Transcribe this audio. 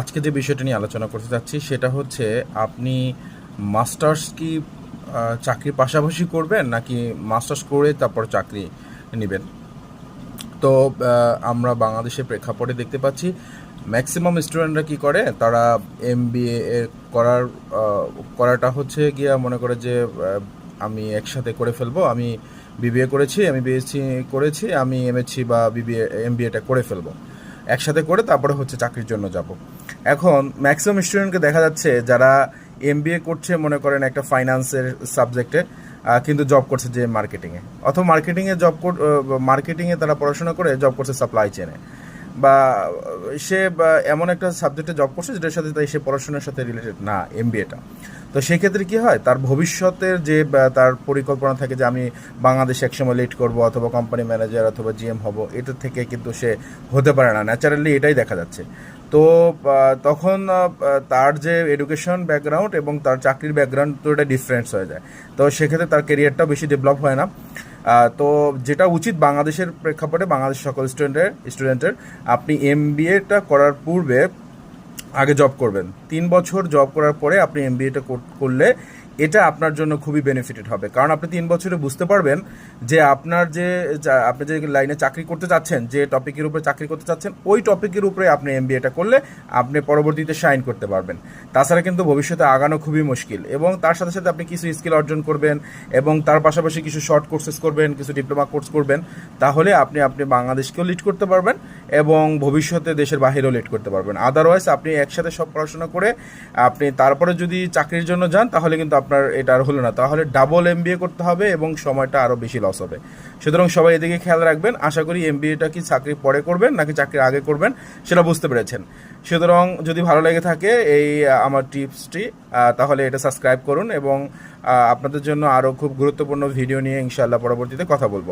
আজকে যে বিষয়টা নিয়ে আলোচনা করতে চাচ্ছি সেটা হচ্ছে আপনি মাস্টার্স কি চাকরির পাশাপাশি করবেন নাকি মাস্টার্স করে তারপর চাকরি নেবেন? তো আমরা বাংলাদেশের প্রেক্ষাপটে দেখতে পাচ্ছি ম্যাক্সিমাম স্টুডেন্টরা কি করে? তারা এম করার করাটা হচ্ছে গিয়া মনে করে যে আমি একসাথে করে ফেলব, আমি বিবিএ করেছি, আমি বিএসসি করেছি, আমি এমএসসি বা বিবিএ এমবিএটা করে ফেলব। একসাথে করে তারপরে হচ্ছে চাকরির জন্য যাব। এখন ম্যাক্সিমাম স্টুডেন্টকে দেখা যাচ্ছে যারা এমবিএ করছে, মনে করেন একটা ফাইন্যান্সের সাবজেক্টে কিন্তু জব করছে যে মার্কেটিংয়ে অথবা মার্কেটিংয়ে জব মার্কেটিংয়ে তারা পড়াশোনা করে জব করছে সাপ্লাই চেনে বা, সে এমন একটা সাবজেক্টে জব করছে যেটার সাথে তাই সে পড়াশোনার সাথে রিলেটেড না এমবিএটা তো সেক্ষেত্রে কি হয়? তার ভবিষ্যতের যে তার পরিকল্পনা থাকে যে, আমি বাংলাদেশে একসময় লিড করব অথবা কোম্পানি ম্যানেজার অথবা জিএম হব, এটা থেকে কিন্তু সে হতে পারে না। ন্যাচারালি এটাই দেখা যাচ্ছে। তো তখন তার যে এডুকেশন ব্যাকগ্রাউন্ড এবং তার চাকরির ব্যাকগ্রাউন্ড তো এটা ডিফারেন্স হয়ে যায়। তো সেক্ষেত্রে তার কেরিয়ারটাও বেশি ডেভেলপ হয় না। তো যেটা উচিত বাংলাদেশের প্রেক্ষাপটে, বাংলাদেশ সকল স্টুডেন্টের স্টুডেন্টের আপনি এম করার পূর্বে আগে জব করবেন। তিন বছর জব করার পরে আপনি এম বিএটা করলে এটা আপনার জন্য খুবই বেনিফিটেড হবে। কারণ আপনি তিন বছরে বুঝতে পারবেন যে আপনার যে আপনি যে লাইনে চাকরি করতে চাচ্ছেন, যে টপিকের উপরে চাকরি করতে চাচ্ছেন, ওই টপিকের উপরে আপনি এম বিএটা করলে আপনি পরবর্তীতে সাইন করতে পারবেন। তাছাড়া কিন্তু ভবিষ্যতে আগানো খুবই মুশকিল এবং তার সাথে সাথে আপনি কিছু স্কিল অর্জন করবেন এবং তার পাশাপাশি কিছু শর্ট কোর্সেস করবেন, কিছু ডিপ্লোমা কোর্স করবেন, তাহলে আপনি আপনি বাংলাদেশকেও লিড করতে পারবেন এবং ভবিষ্যতে দেশের বাহিরেও লেট করতে পারবেন। আদারওয়াইজ আপনি একসাথে সব পড়াশোনা করে, আপনি তারপরে যদি চাকরির জন্য যান, তাহলে কিন্তু আপনার এটা আর হলো না। তাহলে ডাবল এম করতে হবে এবং সময়টা আরও বেশি লস হবে। সুতরাং সবাই এদিকে খেয়াল রাখবেন। আশা করি এম বিএটা কি চাকরি পরে করবেন, নাকি চাকরির আগে করবেন, সেটা বুঝতে পেরেছেন। সুতরাং যদি ভালো লেগে থাকে এই আমার টিপসটি তাহলে এটা সাবস্ক্রাইব করুন এবং আপনাদের জন্য আরও খুব গুরুত্বপূর্ণ ভিডিও নিয়ে ইনশাআল্লাহ পরবর্তীতে কথা বলব।